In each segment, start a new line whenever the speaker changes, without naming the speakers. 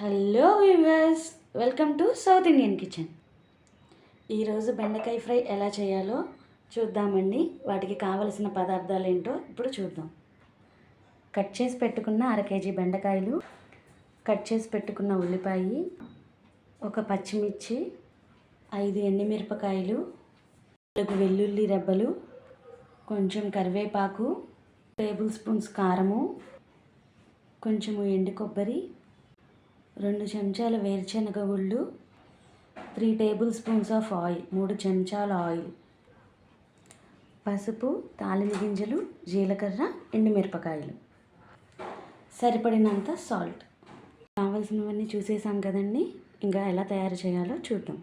Hello viewers welcome to South Indian kitchen. ఈరోజు బెండకాయ fry ఎలా చేయాలో చూద్దామండి. వాటికి కావలసిన పదార్థాలు ఏంటో ఇప్పుడు చూద్దాం. కట్ చేసి పెట్టుకున్న అర కేజీ బెండకాయలు కట్ చేసి పెట్టుకున్న ఉల్లిపాయ ఒక పచ్చిమిర్చి ఐదు ఎండుమిరపకాయలు నాలుగు వెల్లుల్లి రెబ్బలు కొంచెం కరివేపాకు టేబుల్ స్పూన్స్ కారము కొంచెము ఎండు కొబ్బరి రెండు చెంచాల వేరుశనగ గుళ్ళు three tablespoons of oil మూడు చెంచాల ఆయిల్ పసుపు తాలింపు గింజలు జీలకర్ర ఎండుమిరపకాయలు సరిపడినంత సాల్ట్. కావాల్సినవన్నీ చూసేసాం కదండి ఇంకా ఎలా తయారు చేయాలో చూద్దాం.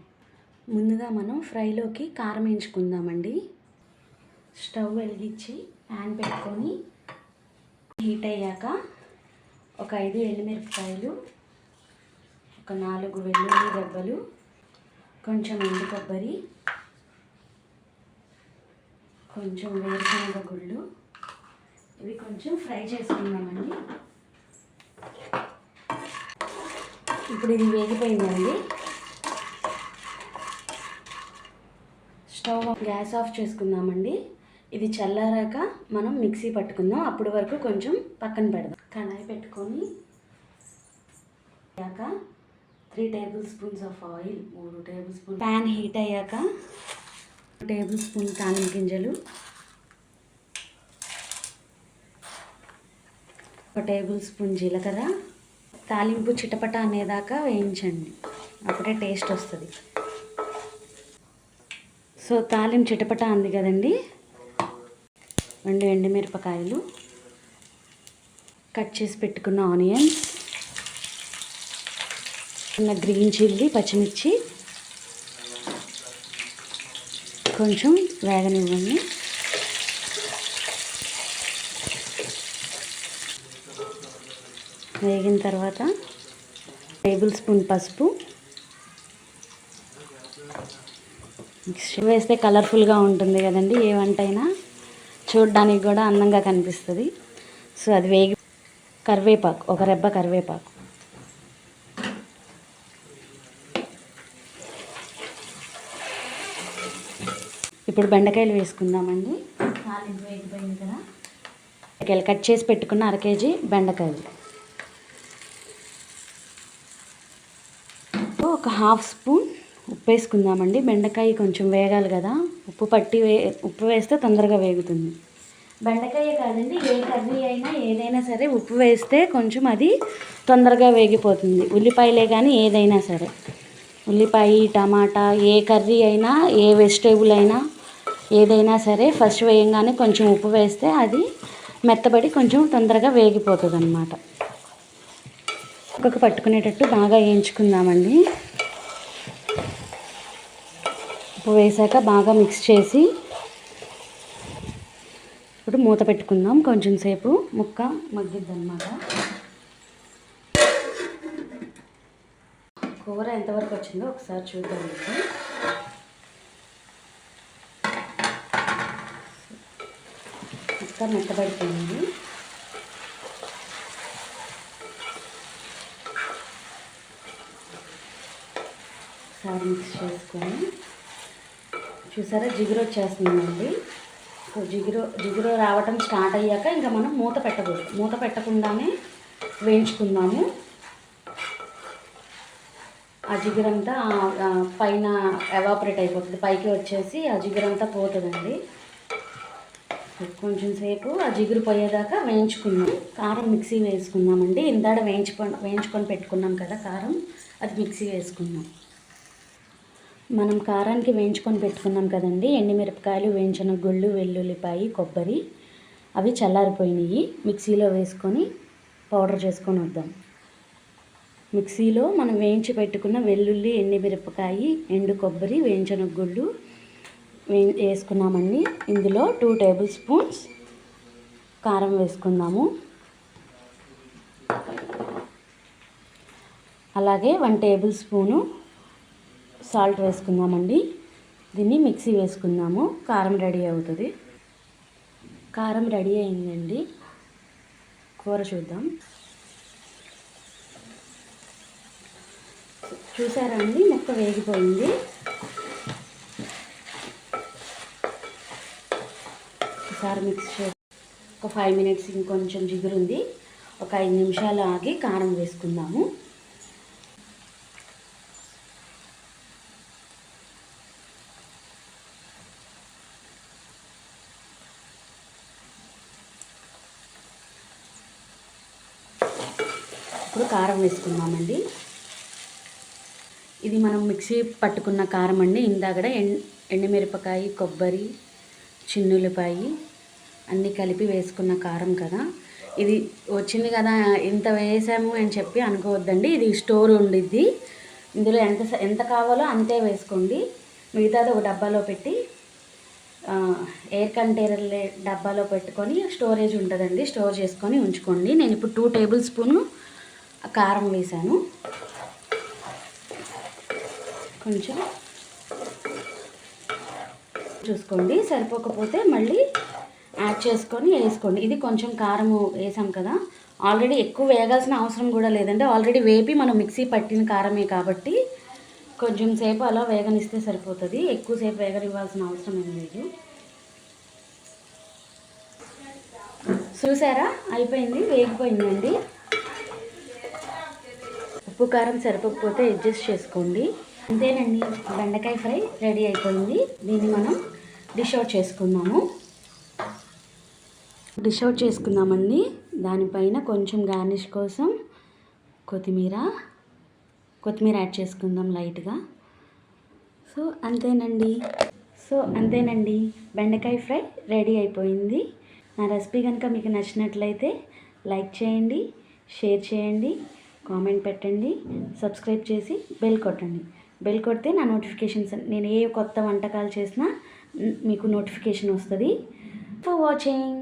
ముందుగా మనం ఫ్రైలోకి కారం వేయించుకుందామండి. స్టవ్ వెలిగించి ప్యాన్ పెట్టుకొని హీట్ అయ్యాక ఒక ఐదు ఎండుమిరపకాయలు ఒక నాలుగు వెల్లుల్లి దెబ్బలు కొంచెం ఎండు కొబ్బరి కొంచెం వేరుశనగ గుళ్ళు. ఇవి కొంచెం ఫ్రై చేసుకుందామండి. ఇప్పుడు ఇది వేగిపోయిందండి. స్టవ్ గ్యాస్ ఆఫ్ చేసుకుందామండి. ఇది చల్లారాక మనం మిక్సీ పట్టుకుందాం. అప్పటి వరకు కొంచెం పక్కన పెడదాం. కళాయి పెట్టుకొని three tablespoons of oil మూడు టేబుల్ స్పూన్ ప్యాన్ హీట్ అయ్యాక టేబుల్ స్పూన్ తాలింపు గింజలు ఒక టేబుల్ స్పూన్ జీలకర్ర. తాలింపు చిటపట అనేదాకా వేయించండి అప్పుడే టేస్ట్ వస్తుంది. సో తాలింపు చిటపట అంది కదండి? రెండు ఎండుమిరపకాయలు కట్ చేసి పెట్టుకున్న ఆనియన్స్ చిన్న గ్రీన్ చిల్లీ పచ్చిమిర్చి. కొంచెం వేగనివ్వండి. వేగిన తర్వాత టేబుల్ స్పూన్ పసుపు. వేస్తే కలర్ఫుల్గా ఉంటుంది కదండి ఏ వంట అయినా. చూడడానికి కూడా అందంగా కనిపిస్తుంది. సో అది వేగి కరివేపాకు ఒక రెబ్బ కరివేపాకు. ఇప్పుడు బెండకాయలు వేసుకుందామండి. తాలింపు వేగిపోయింది కదా బెండకాయలు కట్ చేసి పెట్టుకున్న అర కేజీ బెండకాయలు. ఒక హాఫ్ స్పూన్ ఉప్పు వేసుకుందామండి. బెండకాయ కొంచెం వేగాలి కదా. ఉప్పు పట్టి వే ఉప్పు వేస్తే తొందరగా వేగుతుంది. బెండకాయ కాదండి ఏ కర్రీ అయినా ఏదైనా సరే ఉప్పు వేస్తే కొంచెం అది తొందరగా వేగిపోతుంది. ఉల్లిపాయలే కానీ ఏదైనా సరే. ఉల్లిపాయ టమాటా ఏ కర్రీ అయినా ఏ వెజిటేబుల్ అయినా ఏదైనా సరే ఫస్ట్ వేయంగానే కొంచెం ఉప్పు వేస్తే అది మెత్తబడి కొంచెం తొందరగా వేగిపోతుంది అనమాట ఒక్కొక్క పట్టుకునేటట్టు బాగా వేయించుకుందామండి. ఉప్పు వేసాక బాగా మిక్స్ చేసి ఇప్పుడు మూత పెట్టుకుందాం. కొంచెం సేపు ముక్క మగ్గిద్ది అనమాట కూర ఎంతవరకు వచ్చిందో ఒకసారి చూద్దాం ముక్క మెత్తబడిపోయింది ఒకసారి మిక్స్ చేసుకొని చూసారా జిగురు వచ్చేస్తుందండి. సో జిగురు జిగురు రావటం స్టార్ట్ అయ్యాక ఇంకా మనం మూత పెట్టకూడదు. మూత పెట్టకుండానే వేయించుకుందాము. ఆ జిగురంతా పైన ఎవాపరేట్ అయిపోతుంది. పైకి వచ్చేసి ఆ జిగురంతా పోతుందండి. కొంచెం సేపు ఆ జిగురు పోయేదాకా వేయించుకున్నాం. కారం మిక్సీ వేసుకున్నామండి ఇందాడ వేయించుకొని వేయించుకొని పెట్టుకున్నాం కదా కారం. అది మిక్సీ వేసుకున్నాం. మనం కారానికి వేయించుకొని పెట్టుకున్నాం కదండి. ఎండిమిరపకాయలు వేయించిన గుళ్ళు వెల్లుల్లిపాయి కొబ్బరి అవి చల్లారిపోయినాయి. మిక్సీలో వేసుకొని పౌడర్ చేసుకొని వద్దాం. మిక్సీలో మనం వేయించి పెట్టుకున్న వెల్లుల్లి ఎండిమిరపకాయి ఎండు కొబ్బరి వేయించిన గుళ్ళు వేసుకున్నామండి. ఇందులో టూ టేబుల్ స్పూన్స్ కారం వేసుకుందాము. అలాగే వన్ టేబుల్ స్పూను సాల్ట్ వేసుకుందామండి. దీన్ని మిక్సీ వేసుకుందాము. కారం రెడీ అవుతుంది. కారం రెడీ అయిందండి. కూర చూద్దాం. చూసారా అండి? మొక్క వేగిపోయింది. ఒకసారి మిక్స్ చేసి ఒక ఫైవ్ మినిట్స్ ఇంకొంచెం జిగురుంది. ఒక ఐదు నిమిషాలు ఆగి కారం వేసుకుందాము. ఇప్పుడు కారం వేసుకుందామండి. ఇది మనం మిక్సీ పట్టుకున్న కారం అండి. ఇందాక ఎండు ఎండుమిరపకాయ కొబ్బరి చిన్నులపాయి అన్నీ కలిపి వేసుకున్న కారం కదా. ఇది వచ్చింది కదా ఇంత వేసాము అని చెప్పి అనుకోవద్దండి. ఇది స్టోర్ ఉండిద్ది. ఇందులో ఎంత ఎంత కావాలో అంతే వేసుకోండి. మిగతాది ఒక డబ్బాలో పెట్టి ఎయిర్ కంటైనర్లే డబ్బాలో పెట్టుకొని స్టోరేజ్ ఉంటుందండి. స్టోర్ చేసుకొని ఉంచుకోండి. నేను ఇప్పుడు టూ టేబుల్ స్పూను కారం వేసాను. కొంచెం చూసుకోండి. సరిపోకపోతే మళ్ళీ యాడ్ చేసుకొని వేసుకోండి. ఇది కొంచెం కారం వేసాం కదా. ఆల్రెడీ ఎక్కువ వేగాల్సిన అవసరం కూడా లేదంటే ఆల్రెడీ వేపి మనం మిక్సీ పట్టిన కారమే కాబట్టి కొంచెం సేపు అలా వేగనిస్తే సరిపోతుంది. ఎక్కువసేపు వేగనివ్వాల్సిన అవసరం ఏం లేదు. చూసారా? అయిపోయింది. వేగిపోయిందండి. ఉప్పు కారం సరిపోకపోతే అడ్జస్ట్ చేసుకోండి. అంతేనండి. బెండకాయ ఫ్రై రెడీ అయిపోయింది. దీన్ని మనం డిష్ అవుట్ చేసుకుందాము. డిష్ అవుట్ చేసుకుందామండి. దానిపైన కొంచెం గార్నిష్ కోసం కొత్తిమీర కొత్తిమీర యాడ్ చేసుకుందాం లైట్గా. సో అంతేనండి. సో అంతేనండి. బెండకాయ ఫ్రై రెడీ అయిపోయింది. నా రెసిపీ కనుక మీకు నచ్చినట్లయితే లైక్ చేయండి షేర్ చేయండి కామెంట్ పెట్టండి సబ్స్క్రైబ్ చేసి బెల్ కొట్టండి. బెల్ కొడితే నా నోటిఫికేషన్స్ నేను ఏ కొత్త వంటకాలు చేసినా మీకు నోటిఫికేషన్ వస్తుంది. For watching